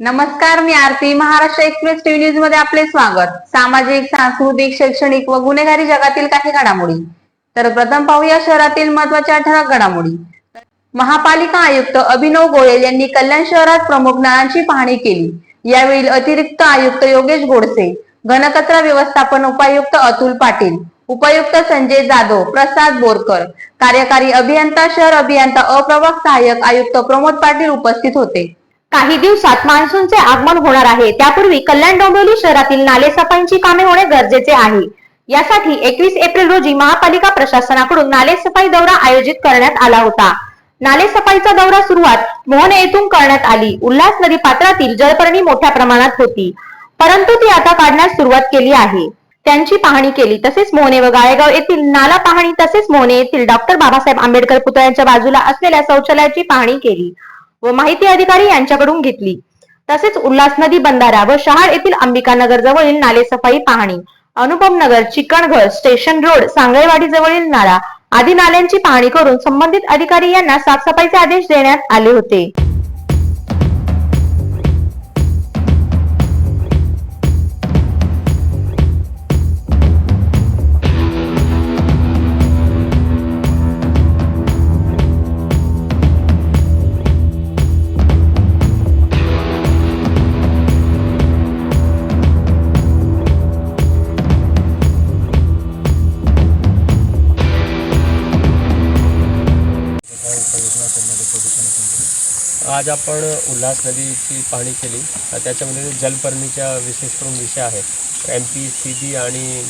नमस्कार मी Aarti. Maharashtra express TV न्यूजमध्ये आपले स्वागत. सामाजिक सांस्कृतिक शैक्षणिक व गुन्हेगारी जगातील काही घडामोडी. तर प्रथम पाहूया शहरातील महत्त्वाच्या ठळक घडामोडी. महापालिका आयुक्त अभिनव गोयल यांनी कल्याण शहरात प्रमुख नळांची पाहणी केली. यावेळी अतिरिक्त आयुक्त योगेश गोडसे घनकचरा व्यवस्थापन उपायुक्त अतुल पाटील उपायुक्त संजय जाधव प्रसाद बोरकर कार्यकारी अभियंता शहर अभियंता अप्रभाग सहाय्यक आयुक्त प्रमोद पाटील उपस्थित होते. काही दिवसात मान्सूनचे आगमन होणार आहे. त्यापूर्वी कल्याण डोंबिवली शहरातील नालेसफाईची कामे होणे गरजेचे आहे. यासाठी एकवीस एप्रिल रोजी महापालिका प्रशासनाकडून नालेसफाई दौरा आयोजित करण्यात आला होता. नालेसफाईचा दौरा सुरुवात मोहने येथून करण्यात आली. उल्हास नदी पात्रातील जलपर्णी मोठ्या प्रमाणात होती. परंतु ती आता काढण्यास सुरुवात केली आहे. त्यांची पाहणी केली. तसेच मोहने व गाळेगाव येथील नाला पाहणी तसेच मोहने येथील डॉक्टर बाबासाहेब आंबेडकर पुतळ्यांच्या बाजूला असलेल्या शौचालयाची पाहणी केली. व माहिती अधिकारी यांच्याकडून घेतली. तसेच उल्हास नदी बंधारा व शहाड येथील अंबिकानगर जवळील नाले सफाई पाहणी अनुपम नगर चिकणघर स्टेशन रोड सांगळेवाडी जवळील नाला आदी नाल्यांची पाहणी करून संबंधित अधिकारी यांना साफसफाईचे आदेश देण्यात आले होते. आज आपण उल्हास नदीची पाहणी केली. त्याच्यामध्ये जलपर्णीच्या विशेष करून विषय आहे. एम पी सी बी आणि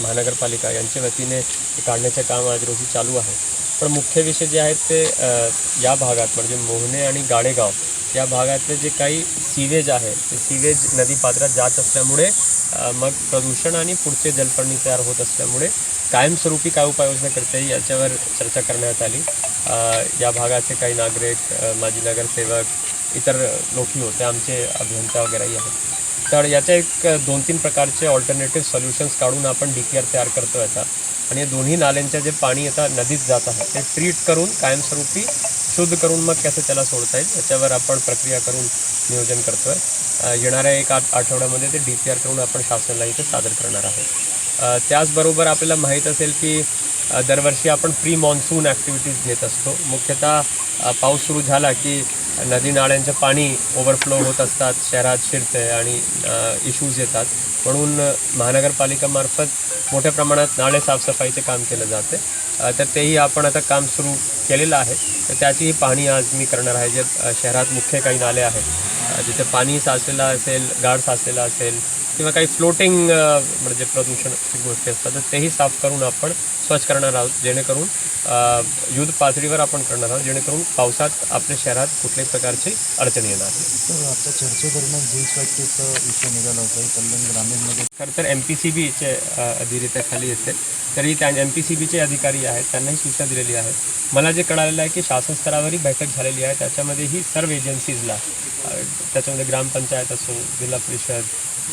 महानगरपालिका यांच्या वतीने ते काढण्याचे काम आज रोजी चालू आहे. पण मुख्य विषय जे आहेत ते या भागात म्हणजे मोहने आणि गाडेगाव या भागातले जे काही सीवेज आहे ते सीवेज नदीपात्रात जात असल्यामुळे मग प्रदूषण आणि पुढचे जलपर्णी तयार होत असल्यामुळे कायमस्वरूपी काय उपाययोजना करता येईल याच्यावर चर्चा करण्यात आली. या भागाचे काही नागरिक माजी नगरसेवक इतर लोकही होते आमचे अभियंता वगैरेही आहेत. तर याच्या एक दोन तीन प्रकारचे ऑल्टरनेटिव्ह सोल्युशन्स काढून आपण डी पी आर तयार करतो याचा आणि या दोन्ही नाल्यांचे जे पाणी आता नदीत जात आहे ते ट्रीट करून कायमस्वरूपी शुद्ध करून मग कसं त्याला सोडता येईल. याच्यावर आपण प्रक्रिया करून नियोजन करतो आहे येणाऱ्या एक आठ आठवड्यामध्ये ते डी पी आर करून आपण शासनाला इथे सादर करणार आहोत. त्याचबरोबर आपल्याला माहीत असेल की दरवर्षी आपण प्री मॉन्सून ॲक्टिव्हिटीज घेत असतो. मुख्यतः पाऊस सुरू झाला की नदी नाळ्यांचं पाणी ओव्हरफ्लो होत असतात शहरात शिरते आणि इश्यूज येतात. म्हणून महानगरपालिकेमार्फत महानगरपालिकामार्फत मोठ्या प्रमाणात नाळे साफसफाईचे काम केलं जाते तर तेही आपण आता काम सुरू केलेलं आहे. तर त्याचीही पाहणी आज मी करणार आहे. जे शहरात मुख्य काही नाले आहेत. जिथे पाणी साचलेलं असेल गाळ साचलेला असेल किंवा काही फ्लोटिंग म्हणजे प्रदूषणाची गोष्टी असतात तर तेही साफ करून आपण स्वच्छ करणार आहोत. जेणेकरून युद्ध पातळीवर आपण करणार आहोत जेणेकरून पावसात आपल्या शहरात कुठल्याही प्रकारची अडचण येणार नाही. तर आता चर्चेदरम्यान जीन्स फॅक्टरीचा विषय निघाला होता कल्याण ग्रामीणमध्ये खरं तर एम पी सी बीचे अधिरित्याखाली येते. तरी त्या एम पी सी बीचे अधिकारी आहेत त्यांनाही सूचना दिलेली आहे. मला जे कळालेलं आहे की शासन स्तरावरही बैठक झालेली आहे. त्याच्यामध्येही सर्व एजन्सीजला त्याच्यामध्ये ग्रामपंचायत असो जिल्हा परिषद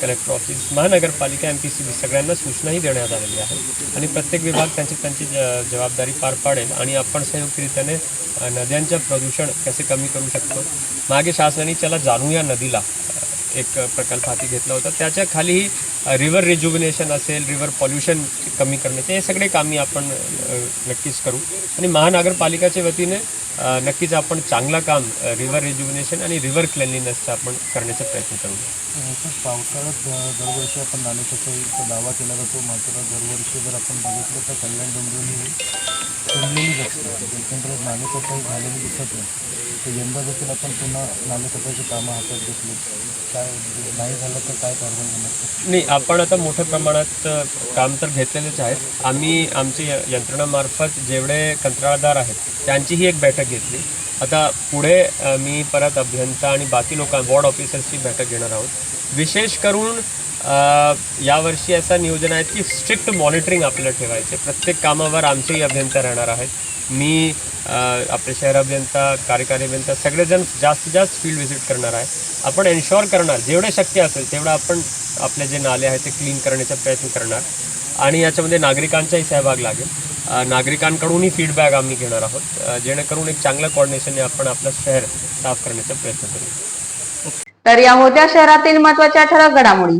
कलेक्टर ऑफिस महानगरपालिका एम पी सी बी सगळ्यांना सूचनाही देण्यात आलेली आहे. आणि प्रत्येक विभाग त्यांची त्यांची ज- जबाबदारी पार पाडेल आणि आपण संयुक्तरित्याने नद्यांचं प्रदूषण कसे कमी करू शकतो? मागे शासनाने त्याला जाणूया नदीला. एक प्रकल्प हाती घेतला होता. त्याच्या खालीही रिव्हर रिज्युबिनेशन असेल रिव्हर पॉल्युशन कमी करण्याचे हे सगळे कामी आपण नक्कीच करू. आणि महानगरपालिकाच्या वतीने नक्कीच आपण चांगलं काम रिव्हर रिज्युबिनेशन आणि रिव्हर क्लेनलीनेसचा आपण करण्याचा प्रयत्न करू. पावसाळ्यात दरवर्षी आपण नालेसफाईचा दावा केला जातो. मात्र दरवर्षी जर आपण बघितलं तर कल्याण डोंबिवली तुंबलेलीच असते एकंदरीत नालेसफाई झालेली दिसत नाही. तर यंदा देखील आपण पुन्हा नालेसफाईची कामं हातात घेतली. काय नाही झालं तर काय कारवाई होणार? नाही आपण आता मोठ्या प्रमाणात काम तर घेतलेलेच आहेत. आम्ही आमची य- यंत्रणामार्फत जेवढे कंत्राटदार आहेत त्यांचीही एक बैठक घेतली. आता पुढे मी परत अभियंता आणि बाकी लोकां वॉर्ड ऑफिसर्सची बैठक घेणार आहोत. विशेष करून यावर्षी असं नियोजन आहे की स्ट्रिक्ट मॉनिटरिंग आपल्याला ठेवायचे प्रत्येक कामावर आमचेही अभियंता राहणार आहेत. मी आपले शहर अभियंता कार्यकारी अभियंता सगळेजण जास्तीत जास्त फील्ड व्हिजिट करणार आहे. आपण एन्शॉर करणार जेवढे शक्य असेल तेवढं आपण आपले जे नाले आहेत ते क्लीन करण्याचा प्रयत्न करणार. आणि याच्यामध्ये नागरिकांचाही सहभाग लागेल. नागरिकांकडूनही फीडबॅक आम्ही घेणार आहोत. जेणेकरून एक चांगल्या कॉर्डिनेशनने आपण आपलं शहर साफ करण्याचा प्रयत्न करू. तर या होत्या शहरातील महत्त्वाच्या ठळक घडामोडी.